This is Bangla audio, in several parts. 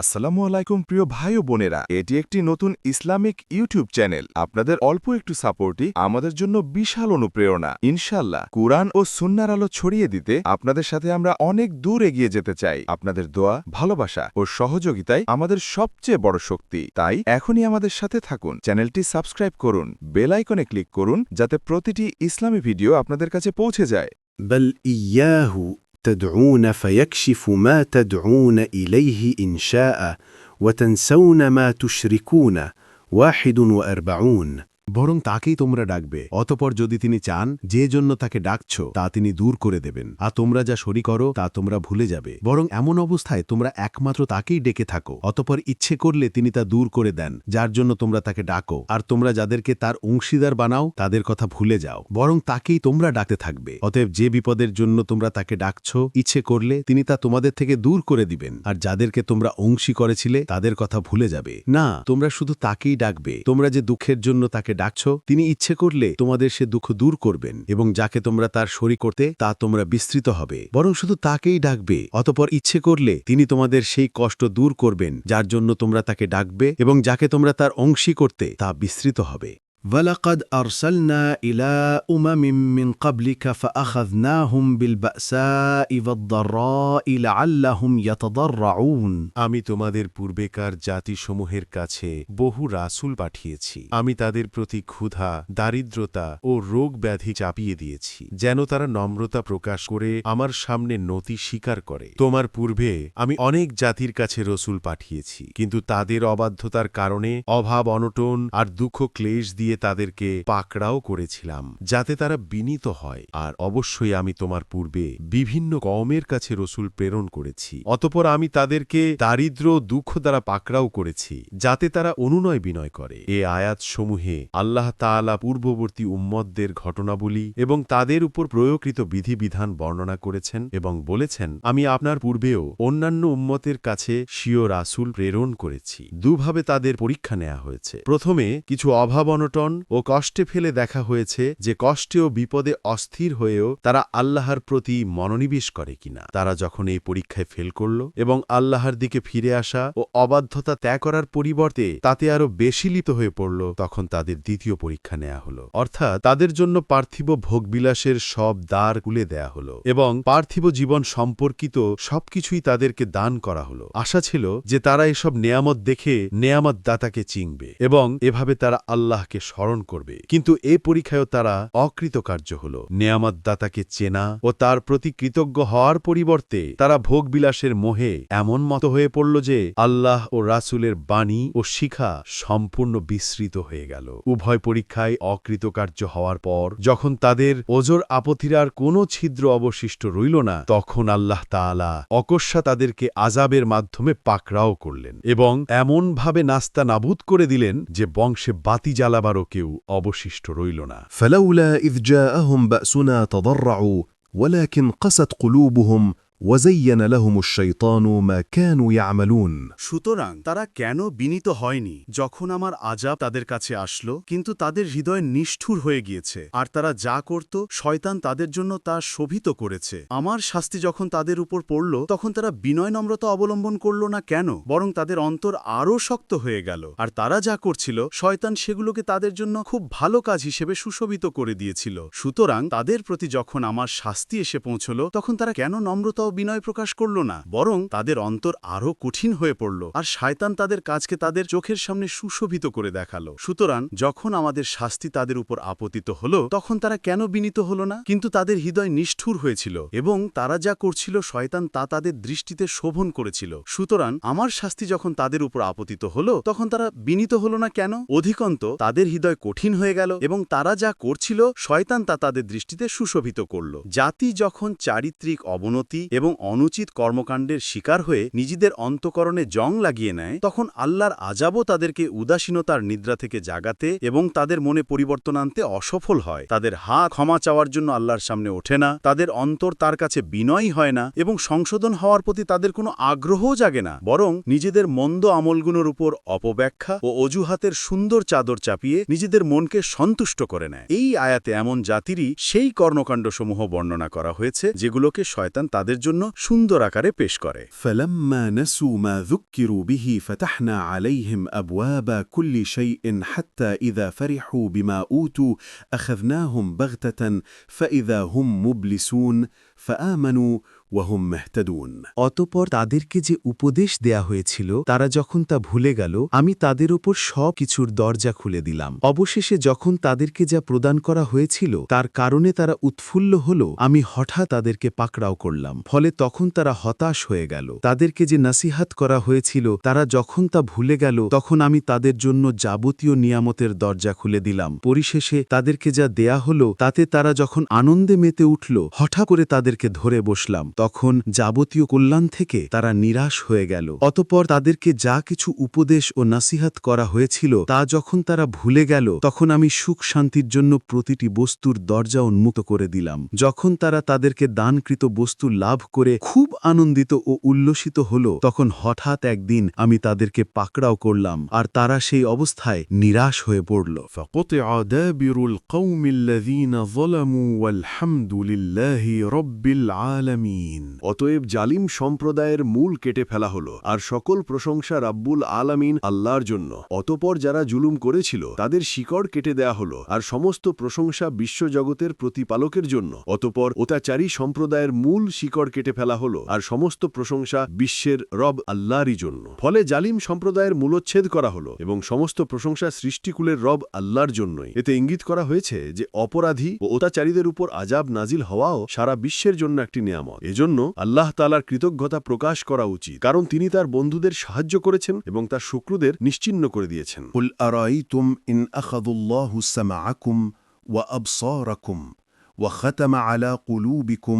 আসসালামু আলাইকুম প্রিয় ভাই ও বোনেরা, এটি একটি নতুন ইসলামিক ইউটিউব চ্যানেল। আপনাদের অল্প একটু সাপোর্টই আমাদের জন্য বিশাল অনুপ্রেরণা। ইনশাল্লাহ কুরআন ও সুন্নার আলো ছড়িয়ে দিতে আপনাদের সাথে আমরা অনেক দূর এগিয়ে যেতে চাই। আপনাদের দোয়া, ভালোবাসা ও সহযোগিতাই আমাদের সবচেয়ে বড় শক্তি। তাই এখনই আমাদের সাথে থাকুন। চ্যানেলটি সাবস্ক্রাইব করুন বেলাইকনে ক্লিক করুন, যাতে প্রতিটি ইসলামী ভিডিও আপনাদের কাছে পৌঁছে যায়। বল ইয়াহু تدعون فيكشف ما تدعون إليه إن شاء وتنسون ما تشركون. واحد وأربعون. বরং তাকেই তোমরা ডাকবে। অতপর যদি তিনি চান, যে জন্য তাকে ডাকছ, তা তিনি দূর করে দেবেন। আর তোমরা যা শরী করো, তা তোমরা ভুলে যাবে। বরং এমন অবস্থায় তোমরা একমাত্র তাকেই ডেকে থাকো। অতপর ইচ্ছে করলে তিনি তা দূর করে দেন, যার জন্য তোমরা তাকে ডাকো। আর তোমরা যাদেরকে তার অংশীদার বানাও, তাদের কথা ভুলে যাও। বরং তাকেই তোমরা ডাকতে থাকবে। অতএব যে বিপদের জন্য তোমরা তাকে ডাকছ, ইচ্ছে করলে তিনি তা তোমাদের থেকে দূর করে দিবেন। আর যাদেরকে তোমরা অংশী করেছিলে, তাদের কথা ভুলে যাবে। না, তোমরা শুধু তাকেই ডাকবে। তোমরা যে দুঃখের জন্য তাকে ডাকছ, তিনি ইচ্ছে করলে তোমাদের সে দুঃখ দূর করবেন এবং যাকে তোমরা তার শরী করতে, তা তোমরা বিস্তৃত হবে। বরং শুধু তাকেই ডাকবে, অতপর ইচ্ছে করলে তিনি তোমাদের সেই কষ্ট দূর করবেন, যার জন্য তোমরা তাকে ডাকবে এবং যাকে তোমরা তার অংশী করতে, তা বিস্তৃত হবে। ولقد أرسلنا إلى أمم من قبلك فأخذناهم بالبأساء والضراء لعلهم يتضرعون আমি তোমাদের পূর্বেকার জাতিসমূহের কাছে বহু রাসূল পাঠিয়েছি আমি তাদের প্রতি ক্ষুধা দারিদ্রতা ও রোগ ব্যাধি চাপিয়ে দিয়েছি যেন তারা নম্রতা প্রকাশ করে আমার সামনে নতি স্বীকার করে তোমার পূর্বে আমি অনেক জাতির কাছে রসুল পাঠিয়েছি কিন্তু তাদের অবাধ্যতার কারণে অভাব অনটন আর দুঃখ ক্লেশ দিয়ে তাদেরকে পাকড়াও করেছিলাম, যাতে তারা বিনীত হয়। আর অবশ্যই আমি তোমার পূর্বে বিভিন্ন কওমের কাছে রসুল প্রেরণ করেছি। অতপর আমি তাদেরকে দারিদ্র দুঃখ দ্বারা পাকড়াও করেছি, যাতে তারা অনুনয় বিনয় করে। এ আয়াতসমূহে আল্লাহ তাআলা পূর্ববর্তী উম্মতদের ঘটনাবলী এবং তাদের উপর প্রয়োগকৃত বিধিবিধান বর্ণনা করেছেন এবং বলেছেন, আমি আপনার পূর্বেও অন্যান্য উম্মতের কাছে স্বীয় রাসূল প্রেরণ করেছি। দুভাবে তাদের পরীক্ষা নেওয়া হয়েছে। প্রথমে কিছু অভাব অনটন ও কষ্টে ফেলে দেখা হয়েছে যে কষ্টে ও বিপদে অস্থির হয়েও তারা আল্লাহর প্রতি মনোনিবেশ করে কিনা। তারা যখন এই পরীক্ষায় ফেল করল এবং আল্লাহর দিকে ফিরে আসা ও অবাধ্যতা ত্যাগ করার পরিবর্তে তাতে আরও বেশি লিপ্ত হয়ে পড়ল, তখন তাদের দ্বিতীয় পরীক্ষা নেওয়া হলো। অর্থাৎ তাদের জন্য পার্থিব ভোগবিলাসের সব দ্বার খুলে দেয়া হলো এবং পার্থিব জীবন সম্পর্কিত সবকিছুই তাদেরকে দান করা হলো। আশা ছিল যে তারা এসব নেয়ামত দেখে নেয়ামত দাতাকে চিংবে এবং এভাবে তারা আল্লাহকে স্মরণ করবে। কিন্তু এ পরীক্ষায়ও তারা অকৃতকার্য হল। নেয়ামত দাতাকে চেনা ও তার প্রতি কৃতজ্ঞ হওয়ার পরিবর্তে তারা ভোগবিলাসের মোহে এমন মতো হয়ে পড়ল যে আল্লাহ ও রাসূলের বাণী ও শিখা সম্পূর্ণ বিস্মৃত হয়ে গেল। উভয় পরীক্ষায় অকৃতকার্য হওয়ার পর যখন তাদের ওজোর আপথিরার কোনো ছিদ্র অবশিষ্ট রইল না, তখন আল্লাহ তাআলা অকস্মা তাদেরকে আজাবের মাধ্যমে পাকড়াও করলেন এবং এমনভাবে নাস্তা নাবুদ করে দিলেন যে বংশে বাতি জ্বালাবারও কেউ অবশিষ্ট রইল না فلولا إذ جاءهم بأسنا تضرعوا ولكن قست قلوبهم ওয়াজাইয়ান লাহুমুশ শাইতানু মা কানু ইয়ামালুন সুতরাং তারা কেন বিনীত হয়নি যখন আমার আজাব তাদের কাছে আসলো, কিন্তু তাদের হৃদয় নিষ্ঠুর হয়ে গিয়েছে, আর তারা যা করত, শয়তান তাদের জন্য তা শোভিত করেছে। আমার শাস্তি যখন তাদের উপর পড়ল, তখন তারা বিনয় নম্রতা অবলম্বন করল না কেন, বরং তাদের অন্তর আরও শক্ত হয়ে গেল। আর তারা যা করছিল, শয়তান সেগুলোকে তাদের জন্য খুব ভালো কাজ হিসেবে সুশোভিত করে দিয়েছিল। সুতরাং তাদের প্রতি যখন আমার শাস্তি এসে পৌঁছল, তখন তারা কেন নম্রতা বিনয় প্রকাশ করল না, বরং তাদের অন্তর আরও কঠিন হয়ে পড়ল, আর শায়তান তাদের কাজকে তাদের চোখের সামনে সুশোভিত করে দেখাল। সুতরাং যখন আমাদের শাস্তি তাদের উপর আপতিত হল, তখন তারা কেন বিনীত হল না? কিন্তু তাদের হৃদয় নিষ্ঠুর হয়েছিল, এবং তারা যা করছিল শয়তান তা তাদের দৃষ্টিতে শোভন করেছিল। সুতরাং আমার শাস্তি যখন তাদের উপর আপতিত হল, তখন তারা বিনীত হল না কেন? অধিকন্ত, তাদের হৃদয় কঠিন হয়ে গেল, এবং তারা যা করছিল, শয়তান তা তাদের দৃষ্টিতে সুশোভিত করল। জাতি যখন চারিত্রিক অবনতি এবং অনুচিত কর্মকাণ্ডের শিকার হয়ে নিজেদের অন্তকরণে জং লাগিয়ে নেয়, তখন আল্লাহর আজাবও তাদেরকে উদাসীনতার নিদ্রা থেকে জাগাতে এবং তাদের মনে পরিবর্তন আনতে অসফল হয়। তাদের হা ক্ষমা চাওয়ার জন্য আল্লাহর সামনে ওঠে না, তাদের অন্তর তার কাছে বিনয়ী হয় না এবং সংশোধন হওয়ার প্রতি তাদের কোনো আগ্রহও জাগে না, বরং নিজেদের মন্দ আমলগুলোর উপর অপব্যাখ্যা ও অজুহাতের সুন্দর চাদর চাপিয়ে নিজেদের মনকে সন্তুষ্ট করে নেয়। এই আয়াতে এমন জাতিরই সেই কর্ণকাণ্ডসমূহ বর্ণনা করা হয়েছে, যেগুলোকে শয়তান তাদের জন্য সুন্দর আকারে পেশ করে فلما نسوا ما ذكروا به فتحنا عليهم ابواب كل شيء حتى اذا فرحوا بما اوتوا اخذناهم بغته فاذا هم مبلسون فامنوا ওয়াহুম মেহতাদুন। অতপর তাদেরকে যে উপদেশ দেয়া হয়েছিল, তারা যখন তা ভুলে গেল, আমি তাদের ওপর সব কিছুর দরজা খুলে দিলাম। অবশেষে যখন তাদেরকে যা প্রদান করা হয়েছিল, তার কারণে তারা উৎফুল্ল হল, আমি হঠাৎ তাদেরকে পাকড়াও করলাম। ফলে তখন তারা হতাশ হয়ে গেল। তাদেরকে যে নাসিহাত করা হয়েছিল, তারা যখন তা ভুলে গেল, তখন আমি তাদের জন্য যাবতীয় নিয়ামতের দরজা খুলে দিলাম। পরিশেষে তাদেরকে যা দেয়া হলো, তাতে তারা যখন আনন্দে মেতে উঠল, হঠাৎ করে তাদেরকে ধরে বসলাম। তখন যাবতীয় কল্যাণ থেকে তারা নিরাশ হয়ে গেল অতপর তাদেরকে যা কিছু উপদেশ ও নাসিহাত করা হয়েছিল তা যখন তারা ভুলে গেল তখন আমি সুখ শান্তির জন্য প্রতিটি বস্তুর দরজা উন্মুক্ত করে দিলাম যখন তারা তাদেরকে দানকৃত বস্তু লাভ করে খুব আনন্দিত ও উল্লসিত হল তখন হঠাৎ একদিন আমি তাদেরকে পাকড়াও করলাম আর তারা সেই অবস্থায় নিরাশ হয়ে পড়ল فقطع دابر القوم الذين ظلموا والحمد لله رب العالمين অতএব জালিম সম্প্রদায়ের মূল কেটে ফেলা হলো, আর সকল প্রশংসা রাব্বুল আলামিন আল্লাহর জন্য। অতপর যারা জুলুম করেছিল, তাদের শিকড় কেটে দেয়া হলো, আর সমস্ত প্রশংসা বিশ্বজগতের প্রতিপালকের জন্য। অতপর অত্যাচারী সম্প্রদায়ের মূল শিকড় কেটে ফেলা হলো, আর সমস্ত প্রশংসা বিশ্বের রব আল্লাহরই জন্য। ফলে জালিম সম্প্রদায়ের মূলচ্ছেদ করা হলো, এবং সমস্ত প্রশংসা সৃষ্টিকুলের রব আল্লাহর জন্যই। এতে ইঙ্গিত করা হয়েছে যে, অপরাধী ও অত্যাচারীদের উপর আজাব নাজিল হওয়াও সারা বিশ্বের জন্য একটি নিয়ামত। এজন্য আল্লাহ তালার কৃতজ্ঞতা প্রকাশ করা উচিত কারণ তিনি তার বন্ধুদের সাহায্য করেছেন এবং তার শত্রুদের নিশ্চিন্ন করে দিয়েছেন قل ارايتم ان اخذوا الله سمعكم وابصاركم وختم على قلوبكم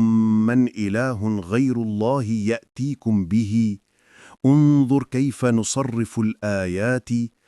من اله غير الله ياتيكم به انظر كيف نصرف الايات ثم هم يصدفون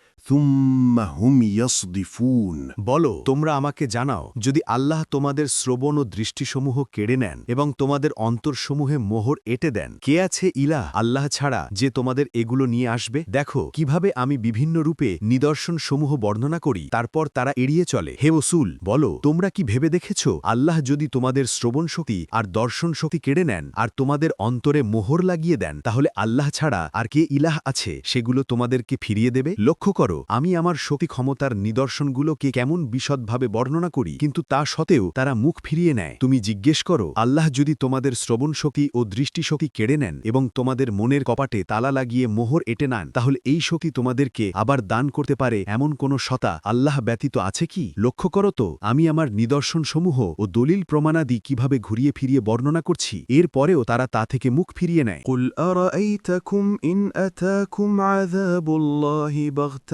বলো, তোমরা আমাকে জানাও, যদি আল্লাহ তোমাদের শ্রবণ ও দৃষ্টিসমূহ কেড়ে নেন এবং তোমাদের অন্তরসমূহে মোহর এটে দেন, কে আছে ইলাহ? আল্লাহ ছাড়া যে তোমাদের এগুলো নিয়ে আসবে? দেখো, কীভাবে আমি বিভিন্ন রূপে নিদর্শনসমূহ বর্ণনা করি, তারপর তারা এড়িয়ে চলে। হে ওসুল বলো, তোমরা কি ভেবে দেখেছ? আল্লাহ যদি তোমাদের শ্রবণ শক্তি আর দর্শন শক্তি কেড়ে নেন আর তোমাদের অন্তরে মোহর লাগিয়ে দেন, তাহলে আল্লাহ ছাড়া আর কে ইলাহ আছে? সেগুলো তোমাদেরকে ফিরিয়ে দেবে? লক্ষ্য করো আবারও আমি আমার শক্তি ক্ষমতার নিদর্শনগুলোকে কেমন বিশদভাবে বর্ণনা করি, কিন্তু তা সত্ত্বেও তারা মুখ ফিরিয়ে নেয়। তুমি জিজ্ঞেস করো, আল্লাহ যদি তোমাদের শ্রবণ শক্তি ও দৃষ্টিশক্তি কেড়ে নেন এবং তোমাদের মনের কপাটে তালা লাগিয়ে মোহর এটে নেন, তাহলে এই শক্তি তোমাদেরকে আবার দান করতে পারে এমন কোন সতা আল্লাহ ব্যতীত আছে কি? লক্ষ্য করো তো, আমি আমার নিদর্শনসমূহ ও দলিল প্রমাণাদি কীভাবে ঘুরিয়ে ফিরিয়ে বর্ণনা করছি, এর পরেও তারা তা থেকে মুখ ফিরিয়ে নেয়।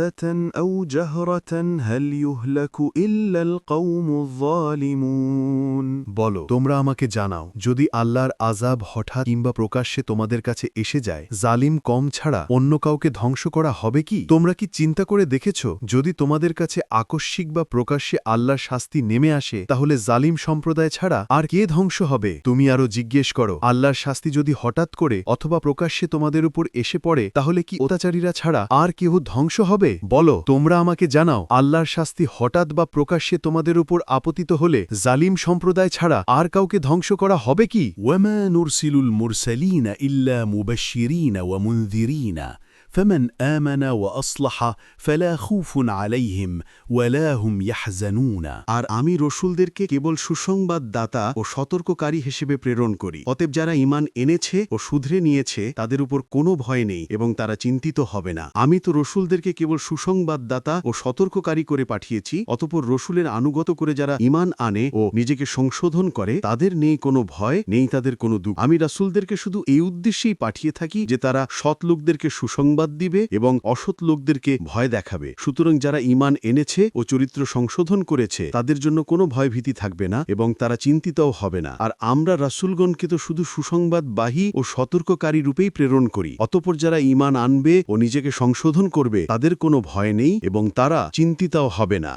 بغته او جهره هل يهلك الا القوم الظالمون বলো তোমরা আমাকে জানাও যদি আল্লাহর আজাব হঠাৎ কিংবা প্রকাশ্যে তোমাদের কাছে এসে যায় জালিম কম ছাড়া অন্য কাউকে ধ্বংস করা হবে কি তোমরা কি চিন্তা করে দেখেছ যদি তোমাদের কাছে আকস্মিক বা প্রকাশ্যে আল্লাহর শাস্তি নেমে আসে তাহলে জালিম সম্প্রদায় ছাড়া আর কে ধ্বংস হবে তুমি আরো জিজ্ঞেস করো আল্লাহর শাস্তি যদি হঠাৎ করে অথবা প্রকাশ্যে তোমাদের উপর এসে পড়ে তাহলে কি অত্যাচারীরা ছাড়া আর কেউ ধ্বংস হবে বলো, তোমরা আমাকে জানাও, আল্লাহর শাস্তি হঠাৎ বা প্রকাশ্যে তোমাদের উপর আপতিত হলে জালিম সম্প্রদায় ছাড়া আর কাউকে ধ্বংস করা হবে কি? ওয়ামা নুরসিলুল মুরসালিনা ইল্লা মুবাশিরিনা ওয়া মুনযিরিনা। فمن امن واصلح فلا خوف عليهم ولا هم يحزنون আর আমি রসুলদেরকে কেবল সুসংবাদ দাতা ও সতর্ককারী হিসেবে প্রেরণ করি অতএব যারা ইমান এনেছে ও শুধরে নিয়েছে তাদের উপর কোনো ভয় নেই এবং তারা চিন্তিত হবে না আমি তো রসুলদেরকে কেবল সুসংবাদ দাতা ও সতর্ককারী করে পাঠিয়েছি অতপর রসুলের আনুগত করে যারা ইমান আনে ও নিজেকে সংশোধন করে তাদের নেই কোনো ভয় নেই তাদের কোনো দুঃখ আমি রাসুলদেরকে শুধু এই উদ্দেশ্যেই পাঠিয়ে থাকি যে তারা সৎ লোকদেরকে সুসংবাদ সংবাদ দিবে এবং অসৎ লোকদেরকে ভয় দেখাবে। সুতরাং যারা ইমান এনেছে ও চরিত্র সংশোধন করেছে তাদের জন্য কোনো ভয়ভীতি থাকবে না এবং তারা চিন্তিতও হবে না। আর আমরা রাসুলগণকে তো শুধু সুসংবাদ বাহী ও সতর্ককারী রূপেই প্রেরণ করি। অতপর যারা ইমান আনবে ও নিজেকে সংশোধন করবে তাদের কোনো ভয় নেই এবং তারা চিন্তিতও হবে না।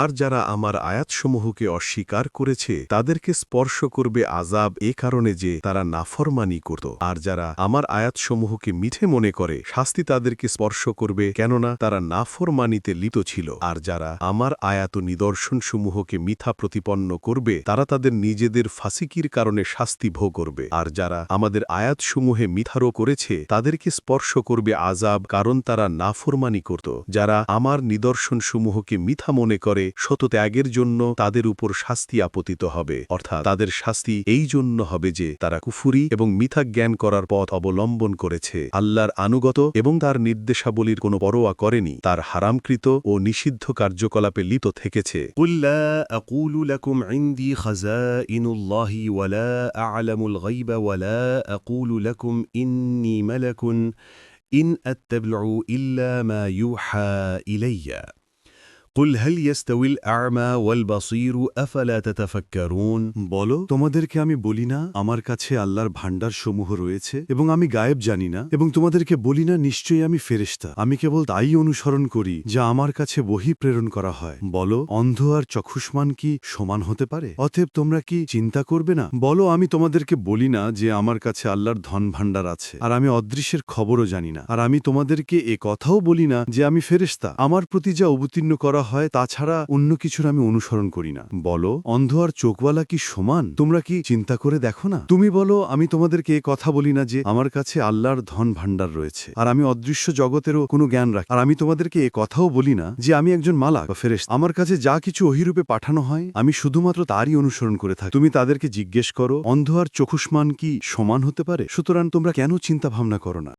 আর যারা আমার আয়াতসমূহকে অস্বীকার করেছে করেছে তাদেরকে স্পর্শ করবে আজাব এ কারণে যে তারা নাফরমানি করত। আর যারা আমার আয়াতসমূহকে মিঠে মনে করে, শাস্তি তাদেরকে স্পর্শ করবে, কেননা তারা নাফরমানিতে লিপ্ত ছিল। আর যারা আমার আয়াত নিদর্শনসমূহকে মিথা প্রতিপন্ন করবে, তারা তাদের নিজেদের ফাসিকির কারণে শাস্তি ভোগ করবে। আর যারা আমাদের আয়াতসমূহে মিথারও করেছে, তাদেরকে স্পর্শ করবে আজাব কারণ তারা নাফরমানি করত। যারা আমার নিদর্শনসমূহকে মিথা মনে করে, শতত্যাগের জন্য তাদের উপর শাস্তি আপতিত পরিবর্তিত হবে। অর্থাৎ তাদের শাস্তি এই জন্য হবে যে তারা কুফুরি এবং মিথা জ্ঞান করার পথ অবলম্বন করেছে। আল্লাহর আনুগত এবং তার নির্দেশাবলীর কোনো পরোয়া করেনি। তার হারামকৃত ও নিষিদ্ধ কার্যকলাপে লিপ্ত থেকেছে। ইন আত্তাবলু ইল্লা মা ইউহা ইলাইয়া কুল হেল ইয়েস্তাউল আরমা ওয়াল বাসিরু আফালা বলো, তোমাদেরকে আমি বলি না, আমার কাছে আল্লাহর ভাণ্ডার সমূহ রয়েছে এবং আমি গায়েব জানি না, এবং তোমাদেরকে বলি না, নিশ্চয়ই আমি ফেরেস্তা আমি কেবল তাই অনুসরণ করি, যা আমার কাছে বহি প্রেরণ করা হয়। বলো, অন্ধ আর চক্ষুষ্মান কি সমান হতে পারে? অতএব তোমরা কি চিন্তা করবে না? বলো, আমি তোমাদেরকে বলি না যে আমার কাছে আল্লাহর ধন ভাণ্ডার আছে, আর আমি অদৃশ্যের খবরও জানি না, আর আমি তোমাদেরকে এ কথাও বলি না যে আমি ফেরেস্তা আমার প্রতি যা অবতীর্ণ করা হয়, তাছাড়া অন্য কিছুর আমি অনুসরণ করি না। বলো, অন্ধ আর চোখওয়ালা কি সমান? তোমরা কি চিন্তা করে দেখো না? তুমি বলো, আমি তোমাদেরকে কথা বলি না যে আমার কাছে আল্লাহর ধন ভাণ্ডার রয়েছে, আর আমি অদৃশ্য জগতেরও কোনো জ্ঞান রাখি আর আমি তোমাদেরকে এ কথাও বলি না যে আমি একজন মালাক বা ফেরেশ আমার কাছে যা কিছু অহিরূপে পাঠানো হয়, আমি শুধুমাত্র তারই অনুসরণ করে থাকি। তুমি তাদেরকে জিজ্ঞেস করো, অন্ধ আর চক্ষুষ্মান কি সমান হতে পারে? সুতরাং তোমরা কেন চিন্তা ভাবনা করো না?